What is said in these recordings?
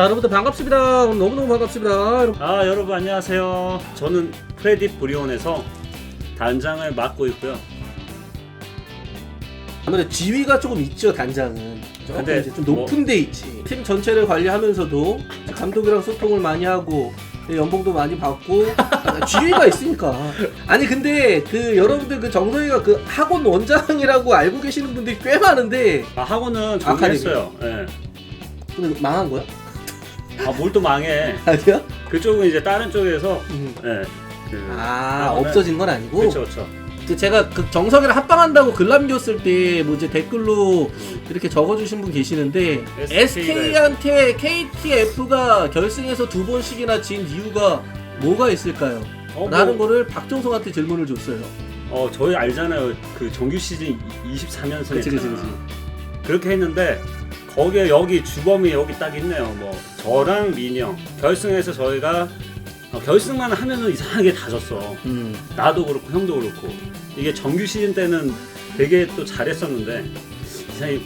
자 여러분들 반갑습니다. 오늘 너무너무 반갑습니다. 여러분. 아 여러분 안녕하세요. 저는 프레딧 브리온에서 단장을 맡고 있고요. 아무래도 지위가 조금 있죠 단장은. 조금 근데 이제 좀 뭐- 높은 데 있지. 팀 전체를 관리하면서도 이제 감독이랑 소통을 많이 하고 연봉도 많이 받고 아, 지위가 있으니까. 아니 근데 그 여러분들 그 정성이가 그 학원 원장이라고 알고 계시는 분들이 꽤 많은데 아 학원은 아카데미. 정리했어요. 예. 근데 망한 거야? 아 뭘 또 망해. 아니야? 그쪽은 이제 다른 쪽에서 음. 예. 그아 학원은- 없어진 건 아니고. 그렇죠 그렇죠. 그 제가 그 정석이랑 합방한다고 글 남겼을 때뭐 이제 댓글로 음. 이렇게 적어주신 분 계시는데 SK 가 SK한테 KTF가 결승에서 두 번씩이나 진 이유가 뭐가 있을까요? 어, 라는 뭐, 거를 박정성한테 질문을 줬어요. 어 저희 알잖아요. 그 정규 시즌 23연승 그치, 그치, 그치. 그렇게 했는데 거기에 여기 주범이 여기 딱 있네요. 뭐 저랑 민영 결승에서 저희가 어, 결승만 하면은 이상하게 다 졌어. 음. 나도 그렇고 형도 그렇고 이게 정규 시즌 때는 되게 또 잘했었는데 이상하게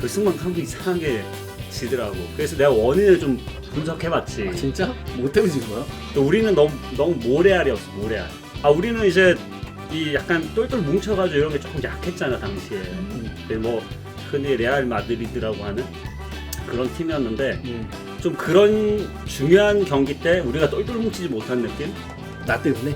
결승만 하면 이상하게 지더라고 그래서 내가 원인을 좀 분석해봤지 아, 진짜? 뭐 때문에 진 거야? 또 우리는 너무 너무 모래알이었어 모래알 아 우리는 이제 이 약간 똘똘 뭉쳐가지고 이런 게 조금 약했잖아 당시에 음. 그뭐 흔히 레알 마드리드라고 하는 그런 팀이었는데 음. 좀 그런 중요한 경기 때 우리가 똘똘 뭉치지 못한 느낌? 나 때문에?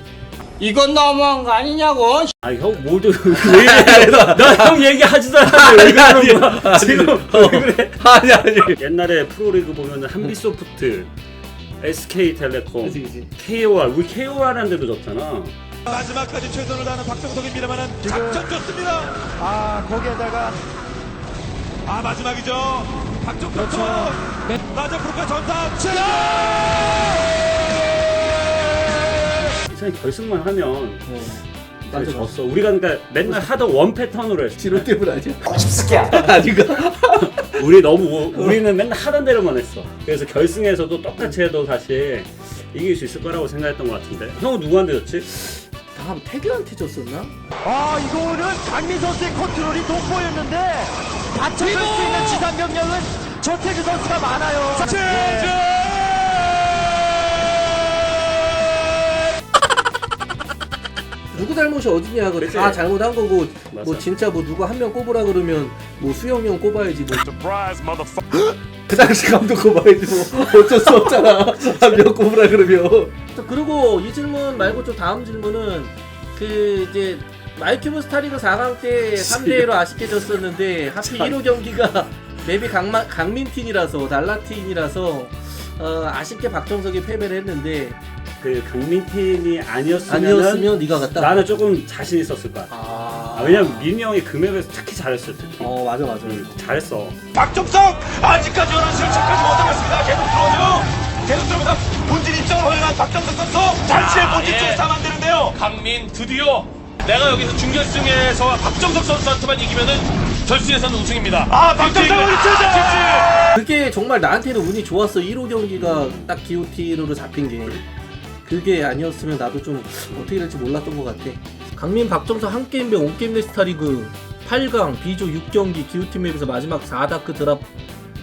이건 너무한 거 아니냐고. 아 형 뭘도 왜 이래 나 형 얘기하지도 않았는데 왜 그러는 거야 지금 왜 그래 아니 아니. 옛날에 프로리그 보면은 한비소프트 SK텔레콤 그치 그치. KOR 우리 KOR한테도 졌잖아 마지막까지 최선을 다하는 박정석입니다만은 작전 좋습니다. 아 거기에다가 아 마지막이죠. 박정석 그렇죠. 맞아 프로카 전사 이상하게 결승만 하면 어. 이제 맞아. 졌어 우리가 그러니까 맨날 하던 원 패턴으로 했어 지로 때문 아니야? 집스키야. 아닌가? 우리 너무 우리는 맨날 하던 대로만 했어 그래서 결승에서도 똑같이 해도 사실 이길 수 있을 거라고 생각했던 것 같은데 형은 누구한테 졌지? 다음 태규한테 졌었나? 아 이거는 강민 선수의 컨트롤이 돋보였는데 받쳐줄 수 있는 지상 병력은 전태규 선수가 많아요. 누구 잘못이 어디냐 그 그치? 다 잘못한 거고 맞아. 뭐 진짜 뭐 누구 한 명 꼽으라 그러면 뭐 수영이 형 꼽아야지 뭐. 그 당시 감독 꼽아야지 뭐. 어쩔 수 없잖아. 한 명 꼽으라 그러면. 자, 그리고 이 질문 말고 좀 다음 질문은 그 이제 마이큐브 스타리그 4강 때 3대 1로 아쉽게 졌었는데 하필 1호 경기가 맵이 강마, 강민팀이라서 달라팀이라서 어, 아쉽게 박정석이 패배를 했는데 그 강민팀이 아니었으면 아니었으면 네가 갔다 나는 조금 자신 있었을 거야 아, 아, 왜냐면 민이 형이 그 맵에서 특히 잘했어 특히 어 맞아 맞아 응, 잘했어 박정석 아직까지 원하는 실책까지 못하겠습니다. 계속 들어오죠. 계속 들어옵니다. 본진 입장을 허용한 박정석 선수 잔치의 본진 쪽에 싸면 안 되는데요. 강민 드디어 내가 여기서 준결승에서 박정석 선수한테만 이기면은 결승에서는 우승입니다. 아 박정석을 이끌자. 그게 정말 나한테는 운이 좋았어 1호 경기가 딱 기오티로 잡힌 게 그게 아니었으면 나도 좀 어떻게 될지 몰랐던 것 같아 강민 박정석 한 게임배 온 게임 네스타 리그 8강 B조 6경기 기오티 맵에서 마지막 4다크 드랍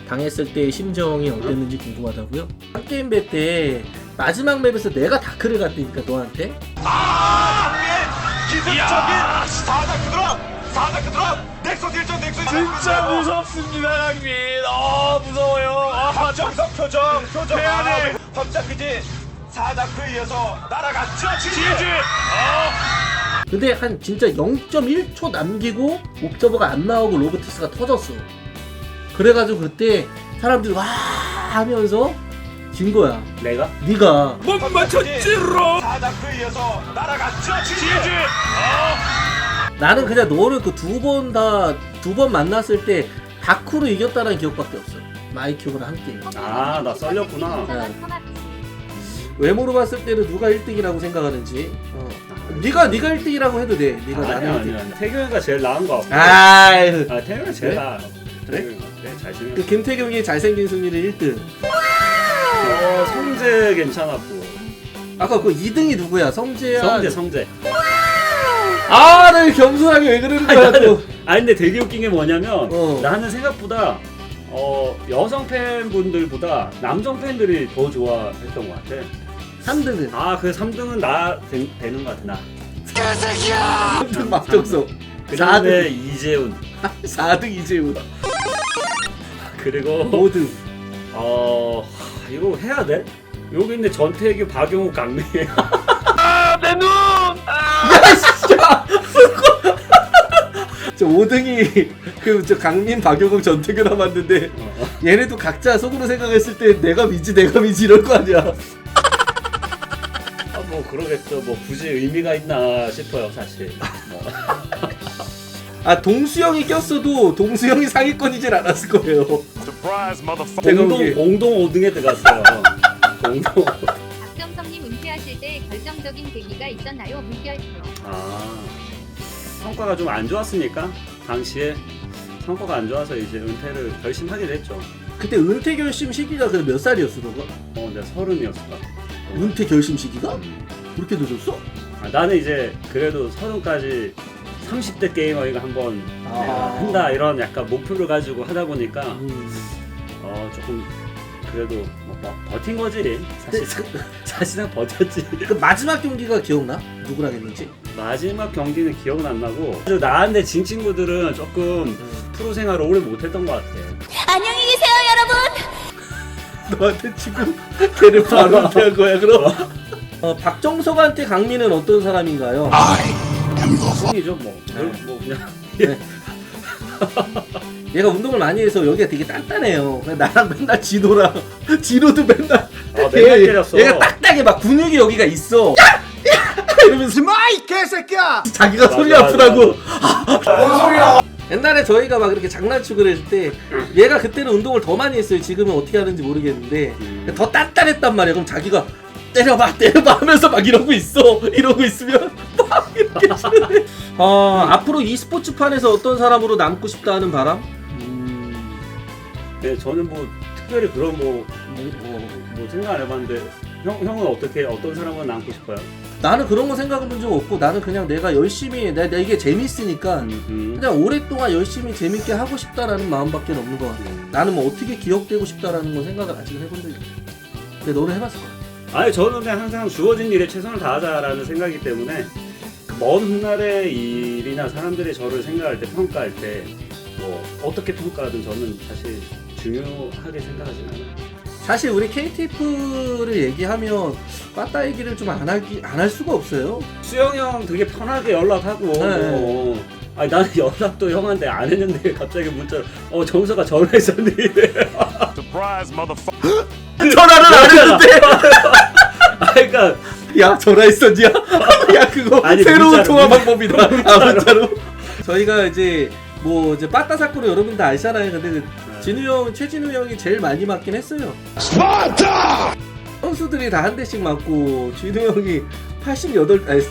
당했을 때 심정이 어땠는지 궁금하다고요? 한 게임배 때 마지막 맵에서 내가 다크를 갔다니까 너한테 아 기습적인 사다크 드랍 사다크 드랍 넥서스 1점 넥서스 진짜 무섭습니다, 강민. 아 무서워요. 아, 박정석 표정 표정 돼. 확장 기지 사다크에 이어서 날아갔죠 지지. 근데 한 진짜 0.1초 남기고 옵저버가 안 나오고 로보티스가 터졌어. 그래가지고 그때 사람들이 와 하면서 진 거야. 내가? 네가 못 맞췄지로 사다크에 이어서 날아갔죠 지지. 나는 그냥 너를 그 두 번 다 두 번 만났을 때 다크로 이겼다는 기억밖에 없어. 마이큐브랑 함께. 아나 썰렸구나 외모로 봤을 때는 누가 1등이라고 생각하는지. 어. 네가 네가 1등이라고 해도 돼. 네가 아니야 나는 아니야 1등. 아니야. 태경이가 제일 나은 거 같고. 아 태경이가 제일 그래? 나아 그래? 태경이가. 그래 그 잘생겼어 김태경이 잘생긴 승률이 1등. 어, 성재 괜찮았고 아까 그 2등이 누구야? 성재야. 성재 성재 아, 나 겸손하게 왜 그러는 거야 또. 아 근데 되게 웃긴 게 뭐냐면 어. 나는 생각보다 어 여성 팬분들보다 남성 팬들이 더 좋아했던 것 같아. 3등은? 아 그 3등은 나 되, 되는 것 같아 나. 3등 막정석 그 다음에 4등 이재훈. 4등 이재훈. 그리고 5등 어 하, 이거 해야 돼? 여기 있는 전태규, 박용욱, 강민. 저 5등이 그 저 강민 박용욱 전태규 남았는데 어. 얘네도 각자 속으로 생각했을 때 내가 미지 내가 미지 이럴 거 아니야 아, 뭐 그러겠죠. 뭐 굳이 의미가 있나 싶어요 사실. 뭐. 아 동수영이 꼈어도 동수영이 상위권이진 않았을 거예요 Surprise, motherfucker. 제가 공동 보기에- 공동 5등에 들어갔어요. 공동. 박정성님 은퇴하실 때 결정적인 계기가 있었나요? 물결표. 아 성과가 좀 안 좋았으니까 당시에 성과가 안 좋아서 이제 은퇴를 결심하게 됐죠. 그때 은퇴 결심 시기가 그몇 살이었어 너가? 어, 내가 서른이었을 것 같아. 은퇴 결심 시기가? 음. 그렇게 늦었어? 아, 나는 이제 그래도 서른까지 30대 게이머가 한번 아. 내가 한다 이런 약간 목표를 가지고 하다 보니까 음. 어 조금 그래도 뭐, 뭐 버틴 거지. 사실상. 사실상 버텼지. 그 마지막 경기가 기억나? 누구랑 했는지? 마지막 경기는 기억은 안 나고 나한테 진 친구들은 조금 프로 생활을 오래 못했던 것 같아. 안녕히 계세요, 여러분. 너한테 지금 걔를 바로 은퇴한 거야 그럼? 어, 박정석한테 강민은 어떤 사람인가요? 형이죠 뭐, 별- 뭐 그냥 얘가 운동을 많이 해서 여기가 되게 단단해요. 나랑 맨날 진호랑 진호도 맨날 아, 맨날 때렸어. 얘가 딱딱해 막 근육이 여기가 있어. 이러면서 마이 개새끼야! 자기가 맞아, 소리 맞아, 아프다고. 옛날에 저희가 막 이렇게 장난치고 그랬을 때 얘가 그때는 운동을 더 많이 했어요. 지금은 어떻게 하는지 모르겠는데 음. 더 단단했단 말이야. 그럼 자기가 때려봐 때려봐 하면서 막 이러고 있어. 이러고 있으면 막 이렇게 치는데. 어, 앞으로 e스포츠판에서 어떤 사람으로 남고 싶다 하는 바람? 음, 네, 저는 뭐 특별히 그런 뭐, 뭐, 뭐, 뭐 생각 안 해봤는데 형, 형은 어떻게 어떤 사람과 남고 싶어요? 나는 그런 거 생각해 본 적 없고 나는 그냥 내가 열심히 내, 내 이게 재밌으니까 음. 그냥 오랫동안 열심히 재밌게 하고 싶다라는 마음밖에 없는 것 같아. 나는 뭐 어떻게 기억되고 싶다라는 건 생각을 아직은 해본 적이 없어. 근데 너는 해봤을 거야. 아니 저는 그냥 항상 주어진 일에 최선을 다하자라는 생각이기 때문에 그먼 훗날의 일이나 사람들이 저를 생각할 때 평가할 때 뭐 어떻게 평가하든 저는 사실 중요하게 생각하진 않아요. 사실 우리 KTF를 얘기하면 빠따 얘기를 좀 안 하기 안 할 수가 없어요. 수영 형 되게 편하게 연락하고 네. 뭐 아니 나는 연락도 형한테 안 했는데 갑자기 문자로 어 정서가 전화했었니 Surprise, motherfucker. 전화를 안 했는데 아 그러니까 야 전화했었냐? 야 그거 아니, 새로운 문자로, 통화 문자- 방법이다. 아 문자로. 저희가 이제 뭐 이제 빠따 사건을 여러분 다 아시잖아요. 근데 그 네. 진우 형, 최진우 형이 제일 많이 맞긴 했어요. 선수들이 다 한 대씩 맞고 진우 형이 88 아니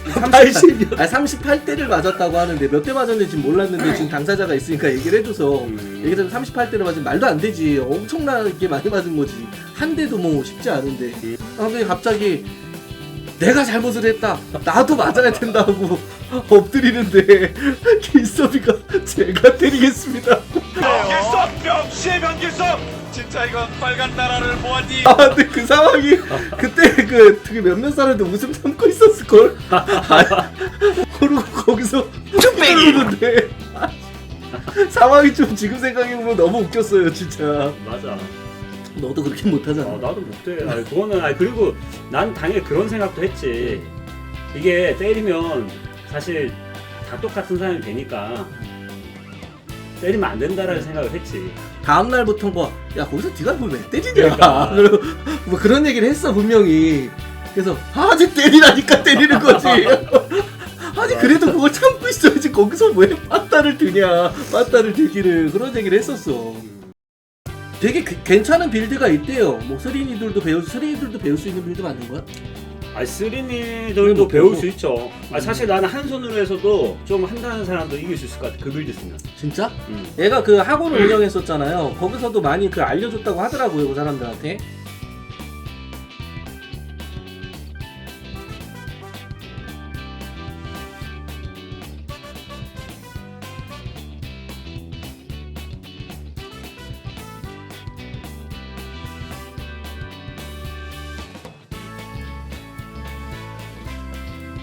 38, 아니 38대를 맞았다고 하는데 몇 대 맞았는지 지금 몰랐는데 지금 당사자가 있으니까 얘기를 해줘서 음. 얘기를 38대를 맞으면 말도 안 되지 엄청나게 많이 맞은 거지 한 대도 뭐 쉽지 않은데 음. 아, 근데 갑자기 내가 잘못을 했다 나도 맞아야 된다고 엎드리는데 길섭이가 제가 때리겠습니다 변길성 명시의 변길성 진짜 이건 빨간 나라를 보았니? 아 근데 그 상황이 그때 그 되게 몇몇 사람들 웃음 참고 있었을걸? 아, 그리고 거기서 쭈빼기 는데. 상황이 좀 지금 생각해 보면 너무 웃겼어요 진짜. 맞아. 너도 그렇게 못하잖아. 어, 나도 못해. 아니, 그거는 아니, 그리고 난 당연히 그런 생각도 했지. 이게 때리면 사실 다 똑같은 사람이 되니까 때리면 안 된다라는 생각을 했지. 다음 날부터 뭐야 거기서 네가 뭘왜 때리냐 그러니까. 그리고 뭐 그런 얘기를 했어 분명히 그래서 아직 때리라니까 때리는 거지 아니 그래도 그걸 참고 있어야지 거기서 왜 빠따를 드냐 빠따를 들기를 그런 얘기를 했었어 되게 그- 괜찮은 빌드가 있대요 뭐 스린이들도 배울 스린이들도 배울 수 있는 빌드 맞는 거야? 아니 뭐 쓰리니들도 배울 배우고. 수 있죠. 아 사실 나는 한 손으로 해서도 좀 한다는 사람도 이길 수 있을 것 같아. 그 빌드 쓰면. 진짜? 음. 얘가 그 학원을 운영했었잖아요 거기서도 많이 그 알려줬다고 하더라고요 그 사람들한테